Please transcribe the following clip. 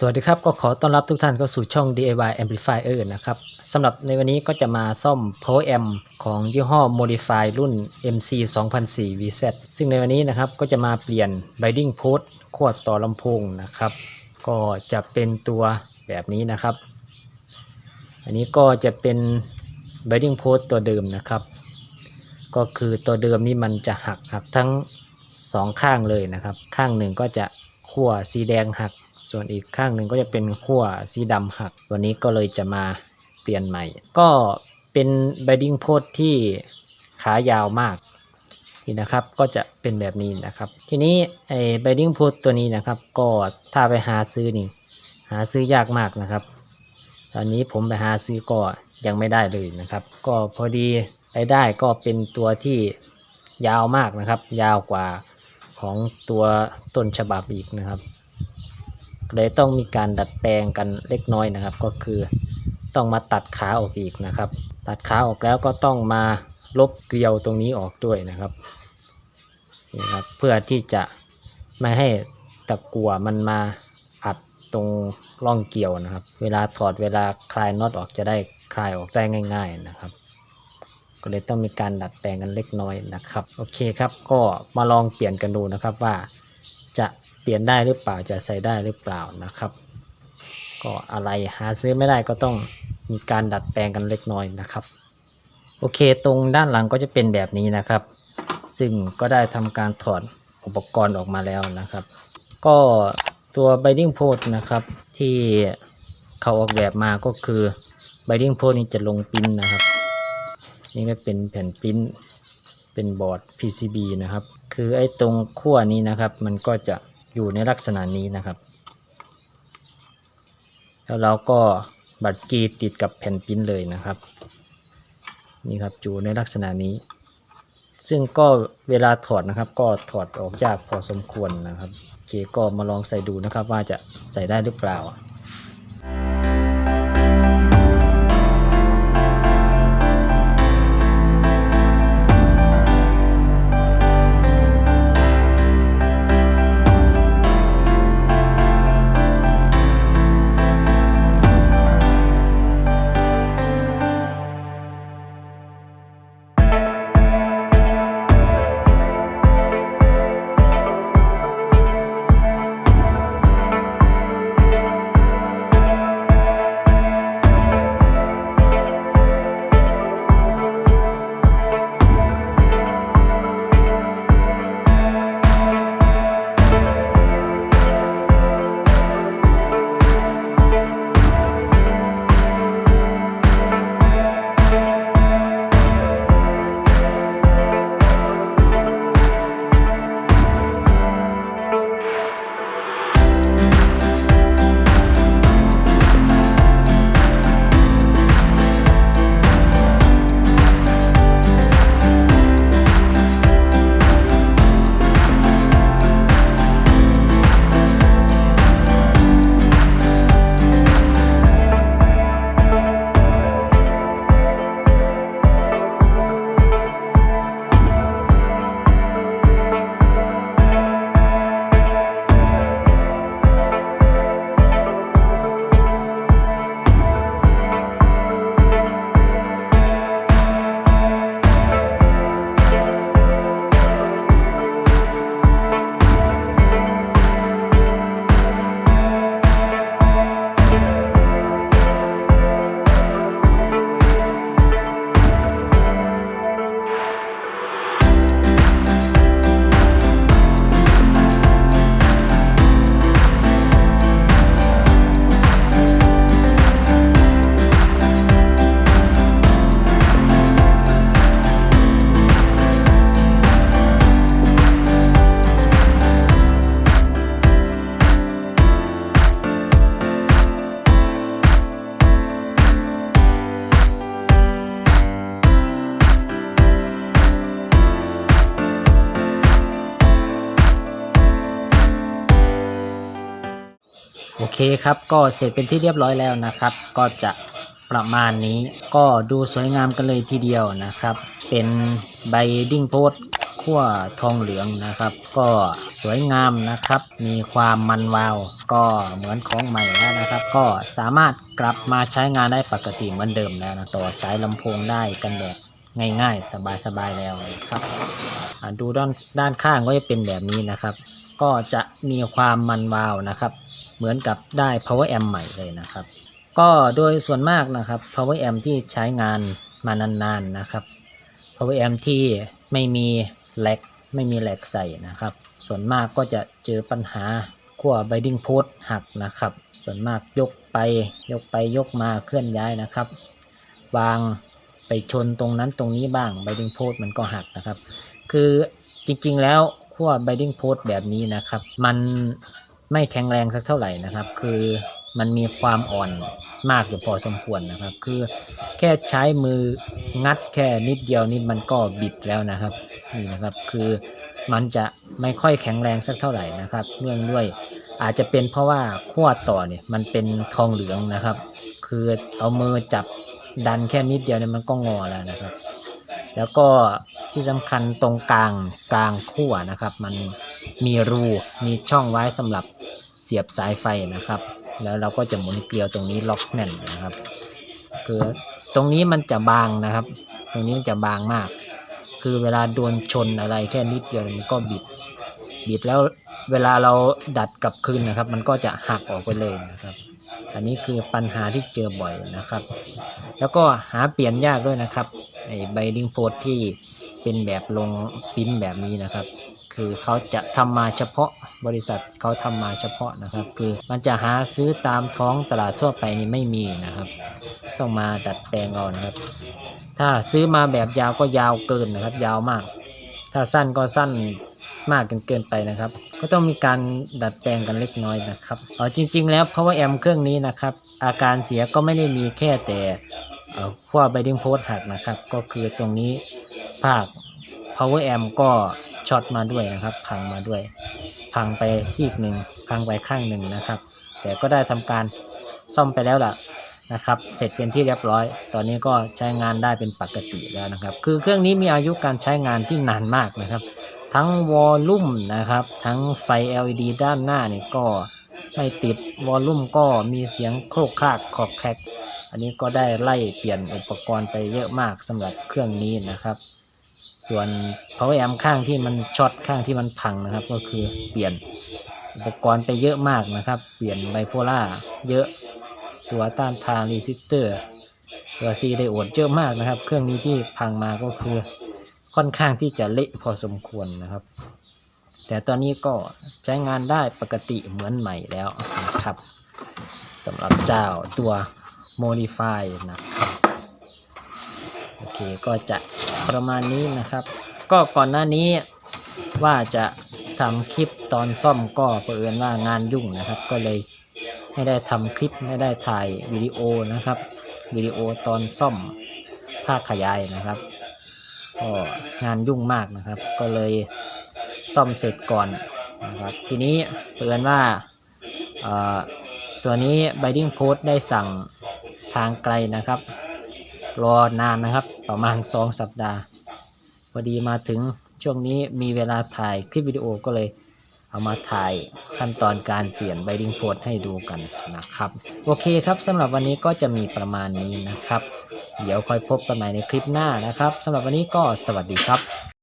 สวัสดีครับ ก็ขอต้อนรับทุกท่านเข้าสู่ช่อง DIY Amplifier นะครับสำหรับในวันนี้ก็จะมาซ่อม Power Amp ของยี่ห้อ Modify รุ่น MC 2004 VZ ซึ่งในวันนี้นะครับก็จะมาเปลี่ยน Binding Post ขวดต่อลำโพงนะครับ ก็จะเป็นตัวแบบนี้นะครับ อันนี้ก็จะเป็น Binding Post ตัวเดิมนะครับ ก็คือตัวเดิมนี่มันจะหักหักทั้งสองข้างเลยนะครับ ข้างหนึ่งก็จะขั้วสีแดงหัก ส่วนอีกข้างหนึ่งก็จะเป็นขั้วสีดำหักวันนี้ก็เลยจะมาเปลี่ยนใหม่ ก็เป็นไบดิ้งโพสที่ขายาวมากนี่นะครับก็จะเป็นแบบนี้นะครับ ทีนี้ไอ้ไบดิ้งโพสตัวนี้นะครับ ก็ถ้าไปหาซื้อนี่หาซื้อยากมากนะครับ ตอนนี้ผมไปหาซื้อก็ยังไม่ได้เลยนะครับ ก็พอดี ไปได้ก็เป็นตัวที่ยาวมากนะครับ ยาวกว่าของตัวต้นฉบับอีกนะครับเลยต้องมีการดัดแปลงกันเล็กน้อยนะครับ ก็คือต้องมาตัดขาออกอีกนะครับ ตัดขาออกแล้วก็ต้องมาลบเกลียวตรงนี้ออกด้วยนะครับนี่ครับ เพื่อที่จะไม่ให้ตะกั่วมันมาอัดตรงร่องเกลียวนะครับ เวลาถอดเวลาคลายน็อตออกจะได้คลายออกได้ง่าย ๆนะครับ ก็เลยต้องมีการดัดแปลงกันเล็กน้อยนะครับโอเคครับก็มาลองเปลี่ยนกันดูนะครับว่าจะเปลี่ยนได้หรือเปล่าจะใส่ได้หรือเปล่านะครับ ก็อะไรหาซื้อไม่ได้ก็ต้องมีการดัดแปลงกันเล็กน้อยนะครับ โอเคตรงด้านหลังก็จะเป็นแบบนี้นะครับ ซึ่งก็ได้ทำการถอดอุปกรณ์ออกมาแล้วนะครับ ก็ตัว binding post นะครับที่เขาออกแบบมาก็คือ binding post นี้จะลงปิ้นนะครับ นี่ก็เป็นแผ่นปริ้นเป็นบอร์ด PCB นะครับ คือไอ้ตรงขั้วนี้นะครับ มันก็จะอยู่ในลักษณะนี้นะครับ แล้วเราก็บัตรกรีติดกับแผ่นปริ้นเลยนะครับ นี่ครับอยู่ในลักษณะนี้ ซึ่งก็เวลาถอดนะครับ ก็ถอดออกยากพอสมควรนะครับโอเคก็มาลองใส่ดูนะครับว่าจะใส่ได้หรือเปล่า โอเคครับก็เสร็จเป็นที่เรียบร้อยแล้วนะครับ ก็จะประมาณนี้ก็ดูสวยงามกันเลยทีเดียวนะครับ เป็นใบดิ้งโพสขั้วทองเหลืองนะครับ ก็สวยงามนะครับ มีความมันวาว ก็เหมือนของใหม่แล้วนะครับ ก็สามารถกลับมาใช้งานได้ปกติเหมือนเดิมแล้วนะต่อสายลำโพงได้กันแบบง่ายๆ สบายๆแล้วนะครับดูด้านด้านข้างก็จะเป็นแบบนี้นะครับ ก็จะมีความมันวาวนะครับ เหมือนกับได้ power amp ใหม่เลยนะครับ ก็โดยส่วนมากนะครับ power amp ที่ใช้งานมานานๆนะครับ power amp ที่ไม่มีแหลกไม่มีแหลกใส่นะครับ ส่วนมากก็จะเจอปัญหาขั้ว binding post หักนะครับ ส่วนมากยกไปยกไปยกมาเคลื่อนย้ายนะครับ วางไปชนตรงนั้นตรงนี้บ้าง binding post มันก็หักนะครับ คือจริงๆแล้ว ขั้ว binding post แบบนี้นะครับ มันไม่แข็งแรงสักเท่าไหร่นะครับ คือมันมีความอ่อนมากอยู่พอสมควรนะครับ คือแค่ใช้มืองัดแค่นิดเดียวนี่มันก็บิดแล้วนะครับนี่นะครับคือมันจะไม่ค่อยแข็งแรงสักเท่าไหร่นะครับเนื่องด้วยอาจจะเป็นเพราะว่าขั้วต่อเนี่ยมันเป็นทองเหลืองนะครับ คือเอามือจับดันแค่นิดเดียวเนี่ยมันก็งอแล้วนะครับ แล้วก็ ที่สำคัญตรงกลางกลางขั้วนะครับ มันมีรูมีช่องไว้สำหรับเสียบสายไฟนะครับ แล้วเราก็จะหมุนเกลียวตรงนี้ล็อกแน่นนะครับ คือตรงนี้มันจะบางนะครับ ตรงนี้มันจะบางมาก คือเวลาโดนชนอะไรแค่นิดเดียวมันก็บิดบิดแล้วเวลาเราดัดกลับคืนนะครับ มันก็จะหักออกไปเลยนะครับ อันนี้คือปัญหาที่เจอบ่อยนะครับ แล้วก็หาเปลี่ยนยากด้วยนะครับไอใบดิ้งโพสที่ เป็นแบบลงปิ้นแบบนี้นะครับ คือเขาจะทำมาเฉพาะบริษัทเขาทำมาเฉพาะนะครับ คือมันจะหาซื้อตามท้องตลาดทั่วไปนี่ไม่มีนะครับ ต้องมาดัดแปลงเอานะครับ ถ้าซื้อมาแบบยาวก็ยาวเกินนะครับ ยาวมาก ถ้าสั้นก็สั้นมากเกินเกินไปนะครับ ก็ต้องมีการดัดแปลงกันเล็กน้อยนะครับเออจริง ๆ แล้ว power amp เครื่องนี้นะครับ อาการเสียก็ไม่ได้มีแค่แต่ขั้ว binding post หักนะครับ ก็คือตรงนี้ ภาค power amp ก็ช็อตมาด้วยนะครับ พังมาด้วย พังไปซีกหนึ่งพังไปข้างหนึ่งนะครับ แต่ก็ได้ทำการซ่อมไปแล้วล่ะนะครับ เสร็จเป็นที่เรียบร้อย ตอนนี้ก็ใช้งานได้เป็นปกติแล้วนะครับ คือเครื่องนี้มีอายุการใช้งานที่นานมากนะครับ ทั้งวอลลุ่มนะครับ ทั้งไฟ LED ด้านหน้านี่ก็ไม่ติด วอลลุ่มก็มีเสียงโครกครากขอบแคกอันนี้ก็ได้ไล่เปลี่ยนอุปกรณ์ไปเยอะมากสำหรับเครื่องนี้นะครับ ส่วน power amp ข้างที่มันช็อตข้างที่มันพังนะครับ ก็คือเปลี่ยนอุปกรณ์ไปเยอะมากนะครับ เปลี่ยนไบโพล่าเยอะตัวต้านทานรีสิสเตอร์ตัวซีไดโอดเยอะมากนะครับ เครื่องนี้ที่พังมาก็คือค่อนข้างที่จะเละพอสมควรนะครับ แต่ตอนนี้ก็ใช้งานได้ปกติเหมือนใหม่แล้วนะครับสำหรับเจ้าตัว Modify นะครับ โอเคก็จะประมาณนี้นะครับ ก็ก่อนหน้านี้ว่าจะทำคลิปตอนซ่อมก็เผอิญว่างานยุ่งนะครับ ก็เลยไม่ได้ทำคลิปไม่ได้ถ่ายวิดีโอนะครับวิดีโอตอนซ่อมภาคขยายนะครับก็งานยุ่งมากนะครับ ก็เลยซ่อมเสร็จก่อนนะครับ ทีนี้เผอิญว่าตัวนี้ Binding Post ได้สั่งทางไกลนะครับ รอนานนะครับ ประมาณ 2 สัปดาห์ พอดีมาถึงช่วงนี้มีเวลาถ่ายคลิปวิดีโอก็เลยเอามาถ่ายขั้นตอนการเปลี่ยนไบดิงโพดให้ดูกันนะครับ โอเคครับสำหรับวันนี้ก็จะมีประมาณนี้นะครับ เดี๋ยวค่อยพบกันใหม่ในคลิปหน้านะครับสำหรับวันนี้ก็สวัสดีครับ